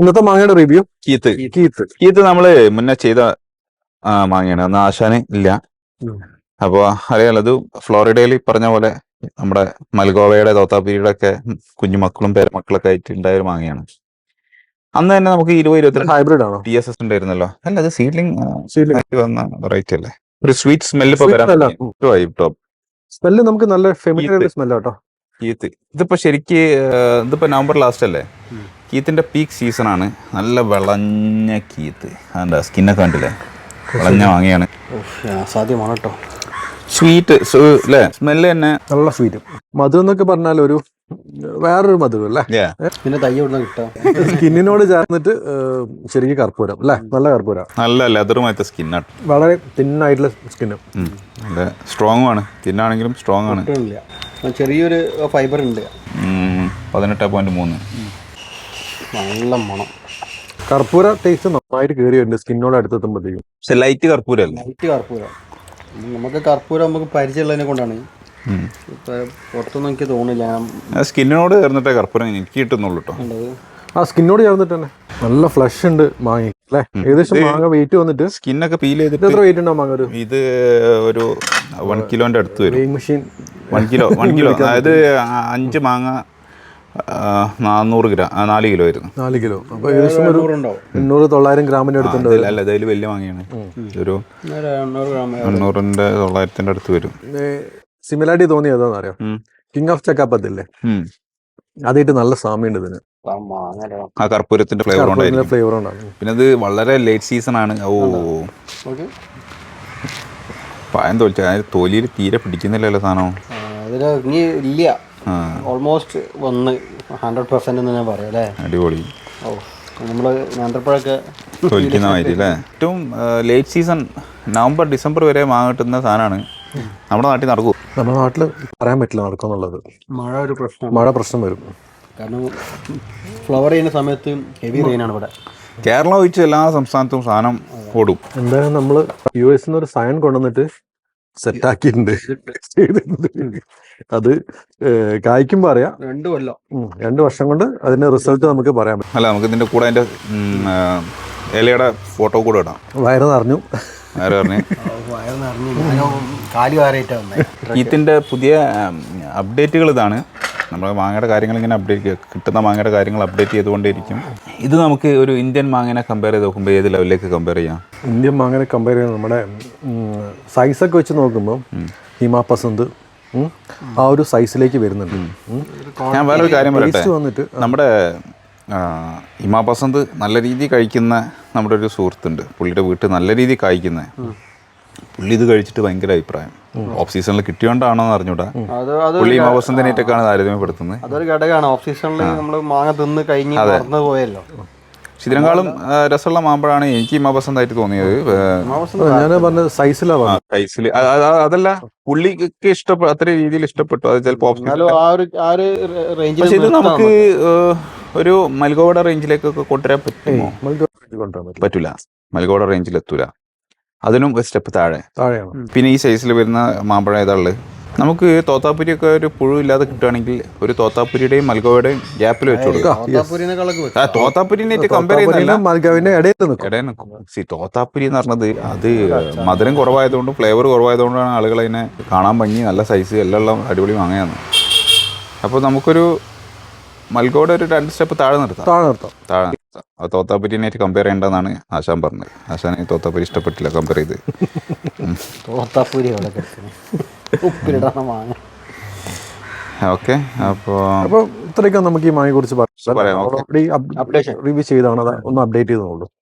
ഇന്നത്തെ മാങ്ങയുടെ review Keith. Keith. Keith നമ്മൾ മുന്നേ ചെയ്ത മാങ്ങയാണ്. അന്ന് ആശാന് ഇല്ല. അപ്പൊ അറിയാലോ ഫ്ലോറിഡയിൽ പറഞ്ഞ പോലെ നമ്മുടെ മൽഗോവയുടെ തോത്താപ്പുരിയുടെ ഒക്കെ കുഞ്ഞുമക്കളും പേരമക്കളൊക്കെ ആയിട്ട് ഉണ്ടായ ഒരു മാങ്ങയാണ്. അന്ന് തന്നെ നമുക്ക് ഇരുപത് ഇരുപത്തിരണ്ട് ഹൈബ്രിഡ് ആണോ? ടി എസ് എസ് ഉണ്ടായിരുന്നല്ലോ. അല്ല അത് സീഡ്ലിംഗ്. വന്ന വെറൈറ്റി അല്ലേ? ഒരു സ്വീറ്റ് സ്മെല്ല് ഇപ്പൊ വരാൻ സ്മെല്ല് നമുക്ക് നല്ല ഫെമിലിയർ. സ്മെല്ല് കേട്ടോ ഇതിപ്പോ ശരിക്ക് ഇതിപ്പോ നവംബർ ലാസ്റ്റ് അല്ലേ? കീത്തിന്റെ പീക്ക് സീസണാണ് ആണ്. നല്ല വിളഞ്ഞ കീത്ത്. അതെന്താ സ്കിന്നൊക്കെ കണ്ടില്ലേ? വിളഞ്ഞ വാങ്ങിയാണ് സാധ്യമാണ് കേട്ടോ. സ്വീറ്റ് അല്ലേ സ്മെല്ല് തന്നെ. നല്ല സ്വീറ്റ് മധുരം എന്നൊക്കെ പറഞ്ഞാൽ ഒരു വേറൊരു മധുരം അല്ലേ? പിന്നെ തൈ എവിടുന്ന കിട്ടാം സ്കിന്നിനോട് ചേർന്നിട്ട് ശരിക്കും കർപ്പൂരം അല്ലേ? നല്ല കർപ്പൂരം നല്ല ലെതറുമായിട്ട് സ്കിന്നാണ് വളരെ തിന്നായിട്ടുള്ള സ്കിന്ന് നല്ല സ്ട്രോങ് ആണ്. തിന്നാണെങ്കിലും സ്ട്രോങ് ആണ്. ചെറിയൊരു ഫൈബർ ഉണ്ട്. പതിനെട്ട് പോയിന്റ് മൂന്ന്. നല്ല മണം. കർപ്പൂര ടേസ്റ്റ് നന്നായിട്ട് കയറി വരുന്നുണ്ട്. സ്കിന്നോട് അടുത്തെത്തുമ്പോഴത്തേക്കും. പക്ഷെ ലൈറ്റ് കർപ്പൂരല്ലേ? ലൈറ്റ് കർപ്പൂരം. നമുക്ക് കർപ്പൂരം നമുക്ക് പരിചയമുള്ളതിനെ കൊണ്ടാണ്. ഇപ്പൊ പുറത്തൊന്നും എനിക്ക് തോന്നില്ല സ്കിന്നിനോട് ചേർന്നിട്ടേ കർപ്പൂരം എനിക്ക് കിട്ടുന്നുള്ളൂ കേട്ടോ ആ സ്കിന്നോട് ചേർന്നിട്ട് തന്നെ. നല്ല ഫ്ലഷ് ഉണ്ട് മാങ്ങി. അല്ലേ? ഏകദേശം മാങ്ങ വെയിറ്റ് വന്നിട്ട് സ്കിന്നൊക്കെ പീൽ ചെയ്തിട്ട് എത്ര വെയിറ്റ് ഉണ്ടാവും മാങ്ങ ഒരു? ഇത് ഒരു വൺ കിലോന്റെ അടുത്ത് വരും. Machine one kilo one kilo അതായത് അഞ്ച് മാങ്ങ നാനൂറ് ഗ്രാം നാല് കിലോ ആയിരുന്നു. നാല് കിലോ. അപ്പോൾ ഏകദേശം ഒരു ഉണ്ടാവും എണ്ണൂറ് തൊള്ളായിരം ഗ്രാമിന്റെ അടുത്തുണ്ട് അല്ല ഇതിൽ വലിയ വാങ്ങിയാണ്. ഒരു എണ്ണൂറിന്റെ തൊള്ളായിരത്തിന്റെ ഗ്രാം എണ്ണൂറിന്റെ തൊള്ളായിരത്തിന്റെ അടുത്ത് വരും. സിമിലാരിറ്റി തോന്നിയതാന്ന് അറിയാം. കിങ് ഓഫ് ചക്കാപ്പത്തില്ലേ അതായിട്ട് നല്ല സാമ്യമുണ്ട് ഇതിന്. ആ കർപ്പൂരത്തിന്റെ ഫ്ലേവർ ഫ്ലേവർ ഉണ്ടാകും പിന്നെ അത് വളരെ ലേറ്റ് സീസൺ ആണ്. ഓ. പായം തോൽച്ച തോലിയിൽ തീരെ പിടിക്കുന്നില്ലല്ലോ സാധനം. ഇല്ല. ഓൾമോസ്റ്റ് വന്ന് ഹൺഡ്രഡ് പെർസെന്റ് എന്ന് ഞാൻ പറയാം അല്ലേ? അടിപൊളി. ഓ നമ്മൾ നേന്ത്രപ്പഴമൊക്കെ തൊലിക്കുന്ന മാതിരി അല്ലേ? ഏറ്റവും ലേറ്റ് സീസൺ നവംബർ ഡിസംബർ വരെ മാങ്ങ കിട്ടുന്ന സാധനമാണ്. നമ്മുടെ നാട്ടിൽ നടക്കും. നമ്മുടെ നാട്ടിൽ പറയാൻ പറ്റില്ല നടക്കുന്നുള്ളത് മഴ ഒരു പ്രശ്നം മഴ പ്രശ്നം വരും. കാരണം ഫ്ലവർ ചെയ്യുന്ന സമയത്ത് ഹെവി റെയിൻ ആണ് ഇവിടെ. കേരളം ഒഴിച്ച് എല്ലാ സംസ്ഥാനത്തും സാധനം ഓടും. എന്തായാലും നമ്മൾ യു എസ് ഒരു സയൻ കൊണ്ടുവന്നിട്ട് സെറ്റ് ആക്കിയിട്ടുണ്ട് ചെയ്തിട്ടുണ്ട്. അത് കായ്ക്കും പറയാം. രണ്ടു കൊല്ലം. രണ്ട് വർഷം കൊണ്ട് അതിന്റെ റിസൾട്ട് നമുക്ക് പറയാൻ പറ്റും. അല്ല നമുക്ക് ഇതിന്റെ കൂടെ അതിന്റെ ഇലയുടെ ഫോട്ടോ കൂടെ ഇടാം. വയറ് നിറഞ്ഞു വയറ് നിറഞ്ഞു വയറ് നിറഞ്ഞു കാലി വാരായിട്ടാണ് ഇതിന്റെ പുതിയ അപ്ഡേറ്റുകൾ ഇതാണ്. നമ്മുടെ മാങ്ങയുടെ കാര്യങ്ങൾ ഇങ്ങനെ അപ്ഡേറ്റ് കിട്ടുന്ന മാങ്ങയുടെ കാര്യങ്ങൾ അപ്ഡേറ്റ് ചെയ്തുകൊണ്ടേയിരിക്കും. ഇത് നമുക്ക് ഒരു ഇന്ത്യൻ മാങ്ങനെ കമ്പയർ ചെയ്ത് നോക്കുമ്പോൾ ഏത് ലെവലിലേക്ക് കമ്പയർ ചെയ്യാം? ഇന്ത്യൻ മാങ്ങനെ കമ്പയർ ചെയ്യുന്നത് നമ്മുടെ സൈസൊക്കെ വെച്ച് നോക്കുമ്പോൾ ഹിമാ പസന്ത് ആ ഒരു സൈസിലേക്ക് വരുന്നുണ്ട്. ഞാൻ വേറൊരു കാര്യം പറയട്ടെ? വന്നിട്ട് നമ്മുടെ ഹിമാപസന്ത് ഹിമാ പസന്ത് നല്ല രീതിയിൽ കഴിക്കുന്ന നമ്മുടെ ഒരു സുഹൃത്തുണ്ട്. പുള്ളിയുടെ വീട്ടിൽ നല്ല രീതിയിൽ കഴിക്കുന്ന പുള്ളി ഇത് കഴിച്ചിട്ട് ഭയങ്കര അഭിപ്രായം. ഓഫ് സീസണിൽ കിട്ടിയോണ്ടാണോ എന്ന് അറിഞ്ഞൂടാ. പുള്ളി ഹിമാ പസന്തിനായിട്ടൊക്കെയാണ് താരതമ്യപ്പെടുത്തുന്നത് അതൊരു ഘടകമാണ്. ഓഫ് സീസണിൽ നമ്മൾ മാങ്ങ തിന്ന് കഴിഞ്ഞ് മറന്നു പോയല്ലോ. ഇതിനേക്കാളും രസമുള്ള മാമ്പഴമാണ് എനിക്ക് ഹിമാ പസന്തായിട്ട് തോന്നിയത്. ഞാൻ പറഞ്ഞത് സൈസിലാണ് സൈസിൽ അതല്ല പുള്ളിക്ക് ഇഷ്ടപ്പെട്ടു അത്ര രീതിയിൽ ഇഷ്ടപ്പെട്ടു. അത് ചിലപ്പോ ഓപ്ഷൻ ആ ഒരു ആ ഒരു റേഞ്ചിൽ പക്ഷെ ഇത് നമുക്ക് ഒരു മൽഗോവട റേഞ്ചിലേക്കൊക്കെ കൊണ്ടുവരാൻ പറ്റുമോ? പറ്റൂല. മൽഗോവട റേഞ്ചിൽ എത്തൂല അതിനും ഒരു സ്റ്റെപ്പ് താഴെ. താഴെയാണ്. പിന്നെ ഈ സൈസിൽ വരുന്ന മാമ്പഴം ഏതാൾ നമുക്ക് തോത്താപ്പുരി ഒക്കെ ഒരു പുഴു ഇല്ലാതെ കിട്ടുകയാണെങ്കിൽ ഒരു തോത്താപ്പുരിയുടെയും മൽഗോയുടെയും ഗ്യാപ്പിൽ വെച്ച്? കൊടുക്കാം കമ്പയർ ചെയ്യുന്നില്ല തോത്താപ്പുരി എന്ന് പറഞ്ഞത് അത് മധുരം കുറവായതുകൊണ്ടും ഫ്ലേവർ കുറവായതുകൊണ്ടാണ് ആളുകൾ അതിനെ കാണാൻ ഭംഗി നല്ല സൈസ് എല്ലാം അടിപൊളി വാങ്ങിയാന്ന് അപ്പോൾ നമുക്കൊരു മൽഗോയുടെ ഒരു രണ്ട് സ്റ്റെപ്പ് താഴെ നിർത്താം. താഴെ നിർത്താം. താഴെ. തോത്താപ്പുരിനായിട്ട് കമ്പയർ ചെയ്യേണ്ടെന്നാണ് ആശാൻ പറഞ്ഞത്. ആശാൻ തോത്താപ്പുരി ഇഷ്ടപ്പെട്ടില്ല കമ്പയർ ചെയ്ത്. തോത്താപ്പൂരി ഓക്കെ അപ്പോൾ അപ്പൊ ഇത്രയൊക്കെ നമുക്ക് ഈ മായെ കുറിച്ച് പറയാം, റിവ്യൂ ചെയ്താണ് ഒന്ന് അപ്ഡേറ്റ് ചെയ്തോളൂ